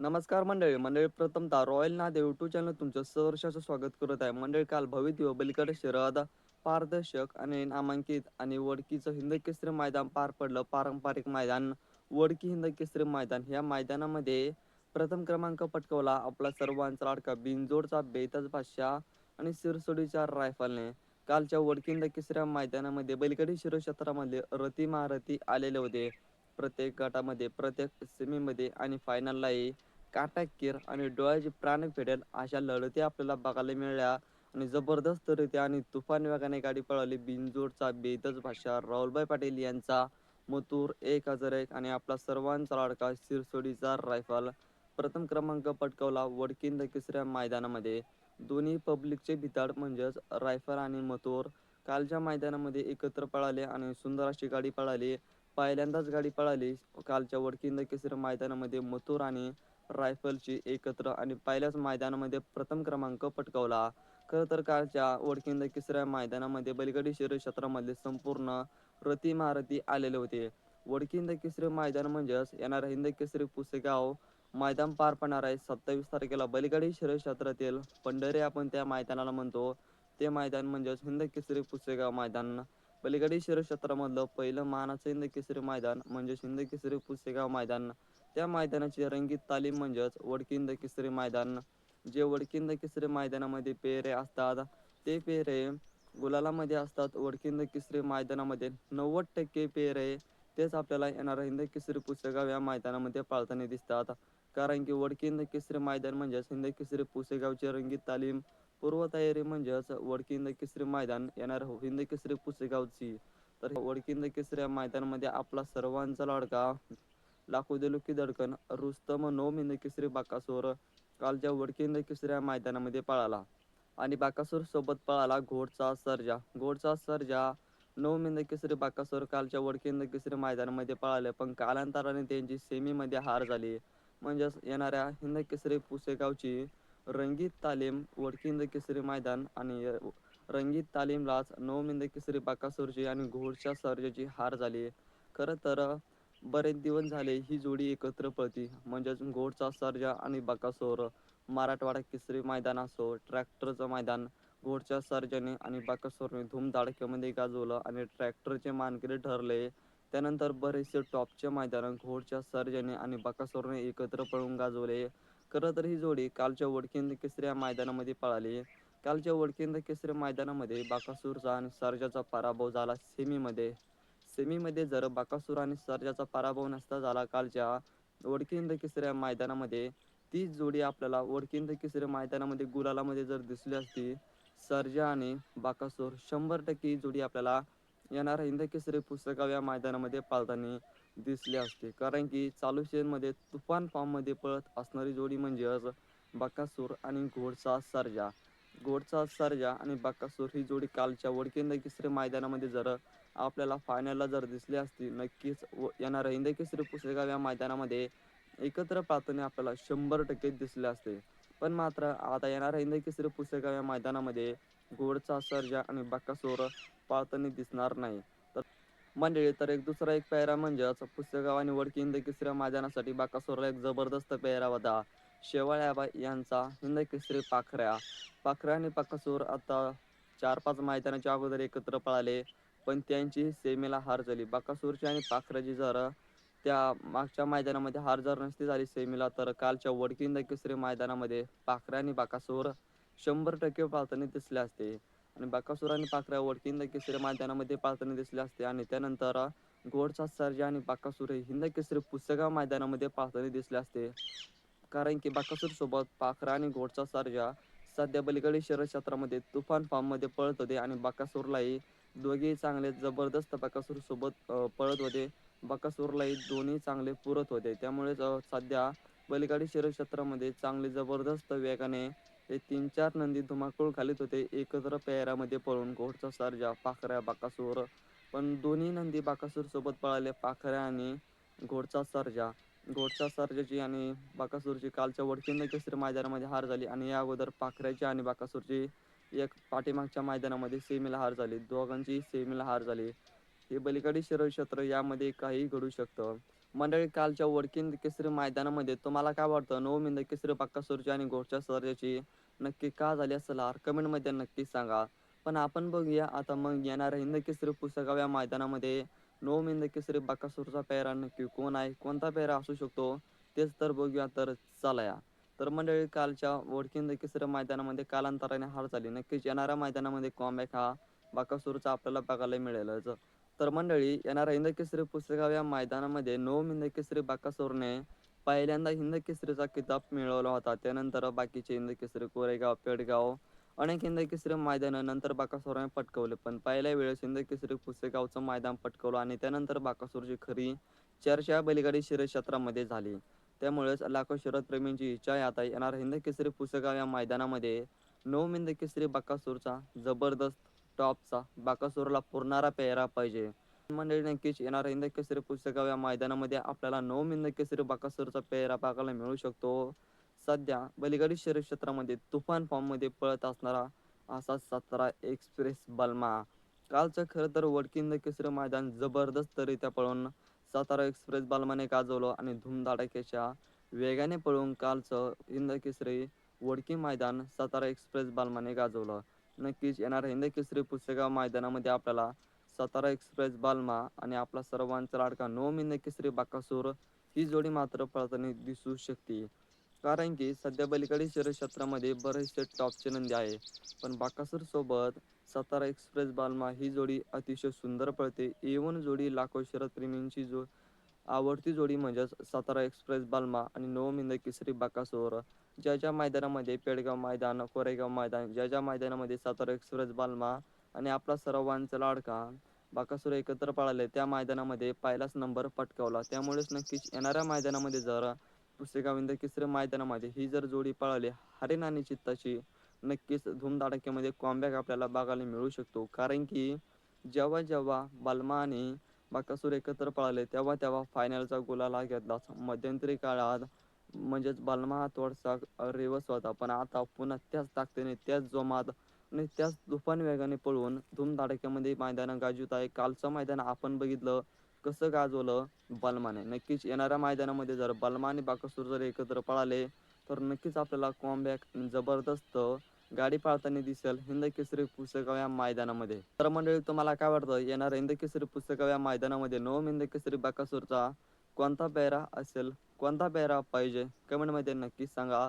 नमस्कार मंडळी. मंडळी प्रथमतः रॉयल नादे यूट्यूब चॅनल तुमचं सहर्षाचं स्वागत करत आहे. मंडळी काल भवित बलिकडे शरद पारदर्शक आणि नामांकित आणि वडकीचं हिंद केसरी मैदान पार पडलं. पारंपरिक मैदान वडकी हिंद केसरी मैदान. या मैदानामध्ये प्रथम क्रमांक पटकवला आपला सर्वांचा लाडका बिनजोडचा बेताज बादशाह आणि सिरसोडीच्या रायफलने. कालच्या वडकिंद केसऱ्या मैदानामध्ये बैलगाडी शिरक्षेत्रामध्ये रती महारथी आलेले होते. प्रत्येक गटामध्ये प्रत्येक सेमीमध्ये आणि फायनललाही काटाकीर आणि डोळ्याची प्राण फेडेल अशा लढती आपल्याला बघायला मिळाल्या. आणि जबरदस्तरित्या आणि तुफान वेगाने गाडी पळवली बिनजोडचा बेदज भाषा. राहुलभाई पाटील यांचा मथुर एक हजार एक आणि आपला सर्वांचा लाडका सिरसोडीचा रायफल. प्रथम क्रमांक पटकावला वडकिंद तिसऱ्या मैदानामध्ये. दोन्ही पब्लिकचे भिताड म्हणजेच रायफल आणि मथुर. कालच्या मैदानामध्ये एकत्र पळाले आणि सुंदर अशी गाडी पळाली. पहिल्यांदाच गाडी पळाली. कालच्या वडकिंद केसरी मैदानामध्ये मथुर आणि रायफलची एकत्र आणि पहिल्याच मैदानामध्ये प्रथम क्रमांक पटकावला. खरं तर कालच्या वडकिंद केसऱ्या मैदानामध्ये बैलगाडी शरीर क्षेत्रामध्ये संपूर्ण रती महारथी आलेले होते. वडकिंद केसरी मैदान म्हणजेच येणाऱ्या हिंद केसरी पुसेगाव मैदान पार पडणार आहे. सत्तावीस तारखेला बैलगाडी शहर क्षेत्रातील पंढरे आपण त्या मैदानाला म्हणतो. ते मैदान म्हणजेच हिंद केसरी पुसेगाव मैदान. पलीकडे शरीर क्षेत्रामधलं पहिलं मानाचं हिंद केसरी मैदान म्हणजे हिंद केसरी पुसेगाव मैदान. त्या मैदानाची रंगीत तालीम म्हणजेच वडकिंद केसरी मैदान. जे वडकिंद केसरी मैदानामध्ये पेहरे असतात ते पेहरे गुलालामध्ये असतात. वडकिंद केसरी मैदानामध्ये नव्वद टक्के पेहरे तेच आपल्याला येणारा हिंद केसरी पुसेगाव या मैदानामध्ये पाळताना दिसतात. कारण की वडकिंद केसरी मैदान म्हणजेच हिंद केसरी पुसेगावची रंगीत तालीम पूर्वतयारी म्हणजेच वडकिंद केसरी मैदान येणार हो. हिंद केसरी पुसेगावची. तर वडकिंद केसरी या मैदानामध्ये आपला सर्वांचा लाडका लाखो दिलुकी दडकन रुस्तम नोम हिंद केसरी बाकासोर कालच्या वडकिंद केसऱ्या मैदानामध्ये पळाला. आणि बाकासूर सोबत पळाला घोडचा सर्जा. घोडचा सर्जा नऊ मिंद केसरी बाकासूर कालच्या वडकिंद केसरी मैदानामध्ये पळाले. पण कालांतराने त्यांची सेमीमध्ये हार झाली. म्हणजेच येणाऱ्या हिंद केसरी पुसेगावची रंगीत तालीम वडकिंद केसरी मैदान आणि रंगीत तालीमलाच नवमिंद केसरी बाकासूरची आणि घोडच्या सर्जाची हार झाली. खरं तर बरेच दिवस झाले ही जोडी एकत्र पळती. म्हणजेच घोडचा सर्जा आणि बाकासोर मराठवाडा केसरी मैदान असो ट्रॅक्टरचं मैदान घोडच्या सर्जाने आणि बाकासोरने धूमधाडक्यामध्ये गाजवलं आणि ट्रॅक्टरचे मानकरी ठरले. त्यानंतर बरेचसे टॉपचे मैदान घोडच्या सर्जाने आणि बाकासोरने एकत्र पळून गाजवले. खरं तर ही जोडी कालच्या वडकिंद केसऱ्या मैदानामध्ये पळाली. कालच्या वडकिंद केसऱ्या मैदानामध्ये बाकासूरचा आणि सर्जाचा पराभव झाला सेमीमध्ये. सेमीमध्ये जर बाकासूर आणि सर्जाचा पराभव नसता झाला कालच्या वडकिंद केसऱ्या मैदानामध्ये तीच जोडी आपल्याला वडकिंद केसऱ्या मैदानामध्ये गुलालामध्ये जर दिसली असती सर्जा आणि बाकासूर शंभर टक्के जोडी आपल्याला येणारा हिंद केसरी पुस्तकाव या मैदानामध्ये पालताना दिसली असते. कारण की चालू मध्ये तुफान फॉर्ममध्ये पळत असणारी जोडी म्हणजेच बकासूर आणि घोडचा सर्जा. घोडचा सर्जा आणि बकासूर ही जोडी कालच्या वडकेंद केसरी मैदानामध्ये जर आपल्याला फायनलला जर दिसली असती नक्कीच व येणाऱ्या हिंद केसरी या मैदानामध्ये एकत्र पाहताना आपल्याला शंभर टक्के दिसले असते. पण मात्र आता येणाऱ्या हिंद केसरी या मैदानामध्ये घोडचा सर्जा आणि बकासूर पाळताना दिसणार नाही. तर मंडळी तर एक दुसरा एक पेहरा म्हणजेच पुस्तकाव आणि वडकी हिंद केसरी मैदानासाठी बाकासोरला एक जबरदस्त पेहरा होता. शेवाळ्याबा यांचा हिंद केसरी पाखऱ्या. पाखऱ्या आणि बाकासूर आता चार पाच मैदानाच्या अगोदर एकत्र पळाले पण त्यांची सेमीला हार झाली. बाकासूरची आणि पाखऱ्याची जर त्या मागच्या मैदानामध्ये हार जर नसती झाली सेमीला तर कालच्या वडकिंद केसरी मैदानामध्ये पाखऱ्या आणि बाकासूर शंभर टक्के पाळताना दिसले असते. आणि बाकासूर आणि पाखऱ्या वडकिंद केसरी मैदानामध्ये पाळताना दिसले असते आणि त्यानंतर घोडचा सर्जा आणि बाकासूर हिंद केसरी पुस्तका मैदानामध्ये पाळताना दिसले असते. कारण की बाकासूर सोबत पाखरा आणि घोडचा सर्जा सध्या बलीकडे शहर क्षेत्रामध्ये तुफान फॉर्ममध्ये पळत होते आणि बाकासूरलाही दोघेही चांगले जबरदस्त बकासूर सोबत पळत होते. बकासूरलाही दोन्ही चांगले पुरत होते. त्यामुळेच सध्या बैलगाडी शरीर क्षेत्रामध्ये चांगले जबरदस्त वेगाने हे तीन चार नंदी धुमाकूळ घालीत होते. एकत्र पेहरामध्ये पळून घोडचा सर्जा पाखऱ्या बाकासूर पण दोन्ही नंदी बाकासूर सोबत पळाले पाखऱ्या आणि घोडचा सर्जा घोडचा सर्जाची आणि बाकासूरची कालच्या वडकिंद केसरी मैदानामध्ये हार झाली आणि या अगोदर पाखऱ्याची आणि बाकासूरची एक पाठीमागच्या मैदानामध्ये सेमीला हार झाली. दोघांची सेमीला हार झाली. हे बलिकाडी शिरक्षेत्र यामध्ये काही घडू शकतं. मंडळी कालच्या वडकिंद केसरी मैदानामध्ये तुम्हाला काय वाटतं? नवमिंद केसरी बाकासूरची आणि घोडच्या सर्जाची नक्की का झाली असेल कमेंटमध्ये नक्की सांगा. पण आपण बघूया आता मग येणाऱ्या हिंद केसरी पुस्तकाव या मैदानामध्ये नवमिंद केसरी बाकासूरचा पेहरा नक्की कोण आहे? कोणता पेहरा असू शकतो? तेच तर बघूया तर चला. या तर मंडळी कालच्या वडकिंद केसरी मैदानामध्ये कालांतराने हार झाली. नक्कीच येणाऱ्या मैदानामध्ये कॉमबॅक हा बाकासूरचा आपल्याला बघायला मिळेलच. तर मंडळी येणाऱ्या हिंद केसरी पुस्तकाव या मैदानामध्ये नऊ हिंद केसरी बाकासूरने पहिल्यांदा हिंद केसरीचा किताब मिळवला होता. त्यानंतर बाकीचे हिंद केसरी कोरेगाव पेडगाव अनेक हिंद केसरी मैदान नंतर बाकासूरने पटकवले. पण पहिल्या वेळेस हिंद केसरी पुसेगावचं मैदान पटकवलं आणि त्यानंतर बाकासूरची खरी चर्चा बैलगाडी शिरक्षेत्रामध्ये क्षेत्रामध्ये झाली. त्यामुळेच लाखो शरद प्रेमींची इच्छा आहे आता येणार. हिंद केसरी पुसेगाव या मैदानामध्ये नऊ हिंद केसरी बाकासूरचा जबरदस्त टॉपचा बाकासूरला पुरणारा पेहरा पाहिजे. मंडळी नक्कीच येणार इंदकेसरी केसरी पुस्तकाव या मैदानामध्ये आपल्याला नऊ हिंद बाकासूरचा पेहरा बघायला मिळू शकतो. सध्या बलिगाडी शरीर क्षेत्रामध्ये तुफान फॉर्ममध्ये पळत असणारा असा सतरा एक्सप्रेस बलमा. कालचं खरं तर वडकिंद केसरी मैदान जबरदस्तरित्या पळून सातारा एक्सप्रेस बलमाने गाजवलं आणि धूमधडाक्याच्या वेगाने पळून कालचं हिंद केसरी वडकी मैदान सातारा एक्सप्रेस बलमाने गाजवलं. नक्कीच येणार हिंद केसरी पुस्तका मैदानामध्ये आपल्याला सातारा एक्सप्रेस बालमा आणि आपला सर्वांचा लाडका नवमी हिंद केसरी बाकासूर ही जोडी मात्र पळताना दिसू शकते. कारण की सध्या बलिकडे शरीर क्षेत्रामध्ये बरेचसे टॉपचे नंदी आहे. पण बाकासूर सोबत सातारा एक्सप्रेस बालमा ही जोडी अतिशय सुंदर पळते. एवन जोडी लाखो शरद प्रेमींची जो आवडती जोडी म्हणजेच सातारा एक्सप्रेस बालमा आणि नवमिंद केसरी बाकासूर. ज्या ज्या मैदानामध्ये पेडगाव मैदान कोरेगाव मैदान ज्या ज्या मैदानामध्ये सातारा एक्सप्रेस बालमा आणि आपला सर्वांचा लाडका बाकासूर एकत्र पळाले. त्या मैदानामध्ये पहिलाच नंबर पटकावला. त्यामुळेच नक्कीच येणाऱ्या मैदानामध्ये जर पुसेगाव इंद मैदानामध्ये ही जर जोडी पळाली हरिण आणि चित्ताची नक्कीच धूमधडाक्यामध्ये कॉम्बॅक आपल्याला बघायला मिळू शकतो. कारण की जेव्हा जेव्हा बलमा आणि बाकासूर एकत्र पळाले तेव्हा तेव्हा फायनलचा गुलाला घेतलाच. मध्यंतरी काळात म्हणजेच बलमा हा थोडासा रेवस होता. पण आता पुन्हा त्याच ताकदीने त्याच जोमात आणि त्याच तुफान वेगाने पळून धूमधडाक्यामध्ये मैदान गाजवत आहे. कालचं मैदान आपण बघितलं कसं गाजवलं? बलमाने. नक्कीच येणाऱ्या मैदानामध्ये जर बलमा आणि बाकसूर जर एकत्र पळाले तर नक्कीच आपल्याला कॉम्बॅक जबरदस्त गाडी पाळताना दिसेल हिंद केसरी पुस्तकाव या मैदानामध्ये. तर मंडळी तुम्हाला काय वाटतं? येणारा हिंद केसरी पुस्तकाव या मैदानामध्ये नवम हिंद केसरी बाकासूरचा कोणता पेहरा असेल? कोणता पेहरा पाहिजे? कमेंटमध्ये नक्कीच सांगा.